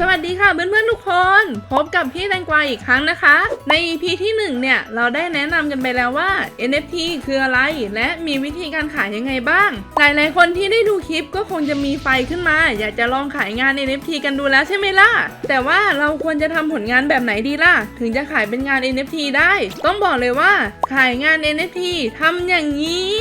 สวัสดีค่ะเพื่อนๆทุกคน พบกับพี่แตงกวาอีกครั้งนะคะ ใน EP ที่ 1 เนี่ย เราได้แนะนำกันไปแล้วว่า NFT คืออะไร และมีวิธีการขายยังไงบ้าง หลายๆคนที่ได้ดูคลิปก็คงจะมีไฟขึ้นมา อยากจะลองขายงาน NFT กันดูแล้วใช่ไหมล่ะ แต่ว่าเราควรจะทำผลงานแบบไหนดีล่ะ ถึงจะขายเป็นงาน NFT ได้ ต้องบอกเลยว่า ขายงาน NFT ทำอย่างนี้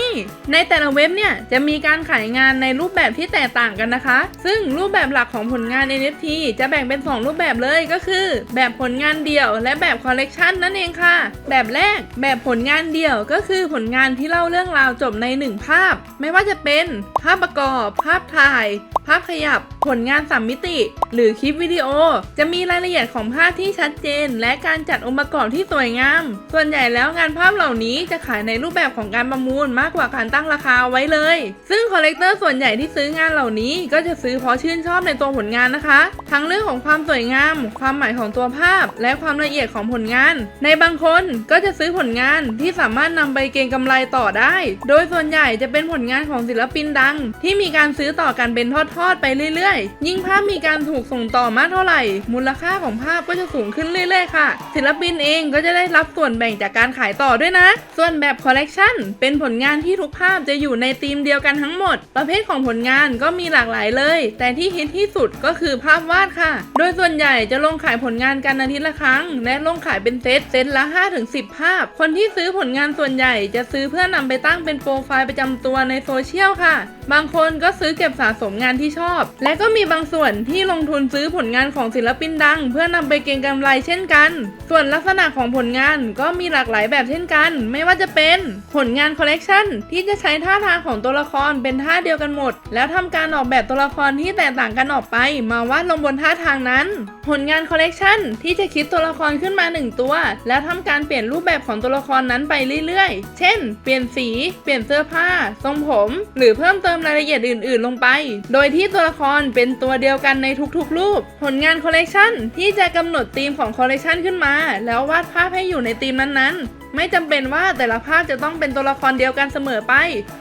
ในแต่ละเว็บเนี่ยจะมีการขายงานในรูปแบบที่แตกต่างกันนะคะ ซึ่งรูปแบบหลักของผลงาน NFT จะจะแบ่งเป็น 2 รูปแบบเลยก็คือ แบบผลงานเดี่ยว และแบบคอลเลกชันนั่นเองค่ะ แบบแรกแบบผลงานเดี่ยวก็คือผลงานที่เล่าเรื่องราวจบใน 1 ภาพ ไม่ว่าจะเป็นภาพประกอบ ภาพถ่าย ภาพขยับ ผลงานสามมิติ หรือคลิปวิดีโอ จะมีรายละเอียดของภาพที่ชัดเจน และการจัดองค์ประกอบที่สวยงาม ส่วนใหญ่แล้วงานภาพเหล่านี้จะขายในรูปแบบของการประมูลมากกว่าการตั้งราคาไว้เลย ซึ่งคอลเลกเตอร์ส่วนใหญ่ที่ซื้องานเหล่านี้ก็จะซื้อเพราะชื่นชอบในตัวผลงานนะคะ ทั้งเรื่องของความสวยงาม ความหมายของตัวภาพ และความละเอียดของผลงาน ในบางคนก็จะซื้อผลงานที่สามารถนำไปเก็งกำไรต่อได้ โดยส่วนใหญ่จะเป็นผลงานของศิลปินดัง ที่มีการซื้อต่อกันเป็นทอดๆไปเรื่อยๆ ยิ่งภาพมีการถูกส่งต่อมากเท่าไหร่ มูลค่าของภาพก็จะสูงขึ้นเรื่อยๆค่ะ ศิลปินเองก็จะได้รับส่วนแบ่งจากการขายต่อด้วยนะ ส่วนแบบคอลเลกชันเป็นผลงานที่ทุกภาพจะอยู่ในธีมเดียวกันทั้งหมด ประเภทของผลงานก็มีหลากหลายเลย แต่ที่ฮิตที่สุดก็คือภาพวาดค่ะโดยส่วนใหญ่จะลงขายผลงานกันอาทิตย์ละครั้ง และลงขายเป็นเซตเซตละ 5-10 ภาพ คนที่ซื้อผลงานส่วนใหญ่จะซื้อเพื่อนำไปตั้งเป็นโปรไฟล์ประจำตัวในโซเชียลค่ะ บางคนก็ซื้อเก็บสะสมงานที่ชอบ และก็มีบางส่วนที่ลงทุนซื้อผลงานของศิลปินดัง เพื่อนำไปเก็งกำไรเช่นกัน ส่วนลักษณะของผลงานก็มีหลากหลายแบบเช่นกัน ไม่ว่าจะเป็นผลงานคอลเลกชันที่จะใช้ท่าทางของตัวละครเป็นท่าเดียวกันหมด แล้วทำการออกแบบตัวละครที่แตกต่างกันออกไป มาวาดลงบนท่าทางนั้น ผลงานคอลเลกชันที่จะคิดตัวละครขึ้นมาหนึ่งตัว แล้วทำการเปลี่ยนรูปแบบของตัวละครนั้นไปเรื่อยๆ เช่น เปลี่ยนสี เปลี่ยนเสื้อผ้า ทรงผม หรือเพิ่มเติมรายละเอียดอื่นๆ ลงไป โดยที่ตัวละครเป็นตัวเดียวกันในทุกๆ รูป ผลงานคอลเลกชันที่จะกำหนดธีมของคอลเลกชันขึ้นมา แล้ววาดภาพให้อยู่ในธีมนั้นๆ ไม่จำเป็นว่าแต่ละภาพจะต้องเป็นตัวละครเดียวกันเสมอไป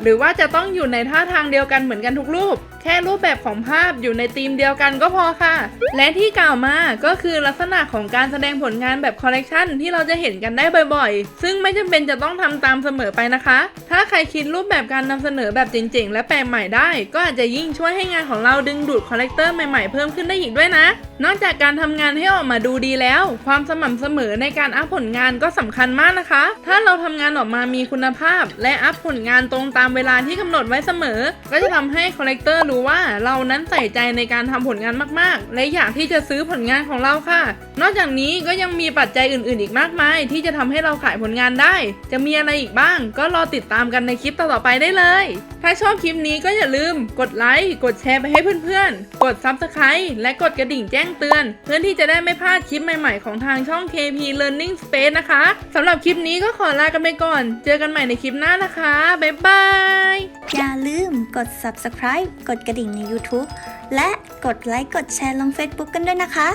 หรือว่าจะต้องอยู่ในท่าทางเดียวกันเหมือนกันทุกรูป แค่รูปแบบของภาพอยู่ในธีมเดียวกันก็พอค่ะ และที่กล่าวมาก็คือลักษณะของการแสดงผลงานแบบคอลเลกชันที่เราจะเห็นกันได้บ่อยๆ ซึ่งไม่จำเป็นจะต้องทำตามเสมอไปนะคะ ถ้าใครคิดรูปแบบการนำเสนอแบบเจ๋งๆ และแปลกใหม่ได้ ก็อาจจะยิ่งช่วยให้งานของเราดึงดูดคอลเลกเตอร์ใหม่ๆเพิ่มขึ้นได้อีกด้วยนะ นอกจากการทำงานให้ออกมาดูดีแล้ว ความสม่ำเสมอในการอัพผลงานก็สำคัญมากนะคะถ้าเราทำงานออกมามีคุณภาพ และอัพผลงานตรงตามเวลาที่กำหนดไว้เสมอ ก็จะทำให้คอลเลกเตอร์รู้ว่าเรานั้นใส่ใจในการทำผลงานมากๆ และอยากที่จะซื้อผลงานของเราค่ะ นอกจากนี้ก็ยังมีปัจจัยอื่น ๆ อีกมากมาย ที่จะทำให้เราขายผลงานได้ จะมีอะไรอีกบ้าง ก็รอติดตามกันในคลิปต่อๆไปได้เลย ถ้าชอบคลิปนี้ก็อย่าลืมกดไลค์กดแชร์ไปให้เพื่อนๆ กด Subscribe และกดกระดิ่งแจ้งเตือน เพื่อที่จะได้ไม่พลาดคลิปใหม่ๆของทางช่อง KP Learning Space นะคะสำหรับคลิปนี้นี้ก็ขอลากันไปก่อน เจอกันใหม่ในคลิปหน้านะคะ บ๊ายบาย อย่าลืมกด subscribe กดกระดิ่งใน YouTube และกดไลค์กดแชร์ลง Facebook กันด้วยนะคะ